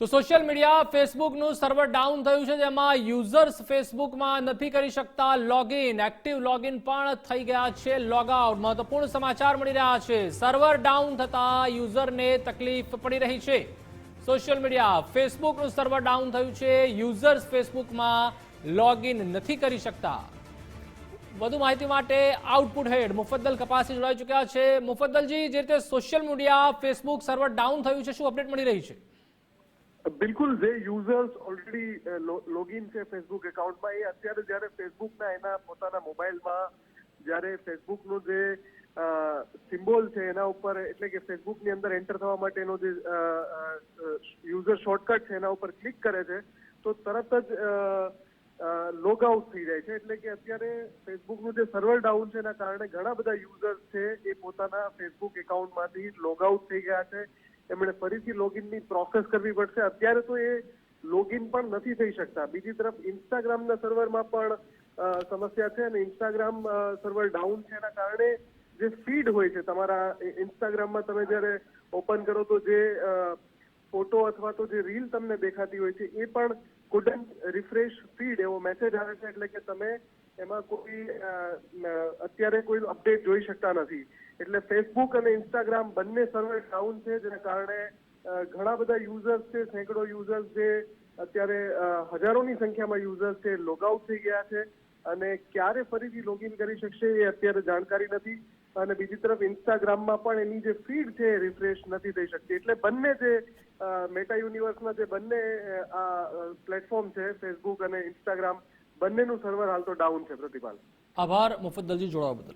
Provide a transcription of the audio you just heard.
તો social media ફેસબુકનું server down થયું છે, જેમાં યુઝર્સ ફેસબુકમાં નથી કરી શકતા લોગિન એક્ટિવ લોગિન પણ થઈ ગયા છે લોગઆઉટ મહત્વપૂર્ણ સમાચાર મળી રહ્યા છે. સર્વર ડાઉન થતા યુઝરને તકલીફ પડી રહી છે. સોશિયલ મીડિયા ફેસબુકનું સર્વર ડાઉન થયું છે યુઝર્સ ફેસબુકમાં લોગિન નથી કરી શકતા. વધુ માહિતી માટે આઉટપુટ હેડ મુફદ્દલ કપાસી જોડાઈ ચૂક્યા છે. મુફદ્દલજી, જે રીતે social media Facebook server down થયું છે, શું અપડેટ મળી રહી છે? બિલકુલ, જે યુઝર્સ ઓલરેડી લોગિન છે ફેસબુક એકાઉન્ટમાં એ અત્યારે જ્યારે ફેસબુકના એના પોતાના મોબાઈલમાં જ્યારે ફેસબુકનું જે સિમ્બોલ છે એના ઉપર, એટલે કે ફેસબુકની અંદર એન્ટર થવા માટેનો જે યુઝર શોર્ટકટ છે એના ઉપર ક્લિક કરે છે, તો તરત જ લોગ આઉટ થઈ જાય છે. એટલે કે અત્યારે ફેસબુકનું જે સર્વર ડાઉન છે એના કારણે ઘણા બધા યુઝર્સ છે એ પોતાના ફેસબુક એકાઉન્ટમાંથી લોગ આઉટ થઈ ગયા છે. એમણે ફરીથી લોગિનની પ્રોસેસ કરવી પડશે. અત્યારે તો એ લોગિન પણ નથી થઈ શકતા. બીજી તરફ ઇન્સ્ટાગ્રામના સર્વરમાં પણ સમસ્યા છે અને ઇન્સ્ટાગ્રામ સર્વર ડાઉન છે એના કારણે જે ફીડ હોય છે તમારા ઇન્સ્ટાગ્રામમાં તમે જ્યારે ઓપન કરો તો જે ફોટો અથવા તો જે રીલ તમને દેખાતી હોય છે, એ પણ કુડન રિફ્રેશ ફીડ એવો મેસેજ આવે છે એટલે કે તમે એમાં કોઈ અત્યારે કોઈ અપડેટ જોઈ શકતા નથી. એટલે ફેસબુક અને ઇન્સ્ટાગ્રામ બંને સર્વર ડાઉન છે, જેના કારણે ઘણા બધા યુઝર્સ છે, સેંકડો યુઝર્સ જે અત્યારે હજારોની સંખ્યામાં યુઝર્સ છે લોગઆઉટ થઈ ગયા છે અને ક્યારે ફરીથી લોગિન કરી શકશે એ અત્યારે જાણકારી નથી અને બીજી તરફ ઇન્સ્ટાગ્રામમાં પણ એની જે ફીડ છે રિફ્રેશ નથી થઈ શકતી. એટલે બંને જે મેટા યુનિવર્સના જે બંને આ પ્લેટફોર્મ છે ફેસબુક અને ઇન્સ્ટાગ્રામ બંનેનું સર્વર હાલ તો ડાઉન છે, પ્રતિપાલ. આભાર, મુફદ્દલજી, જોડાવા બદલ.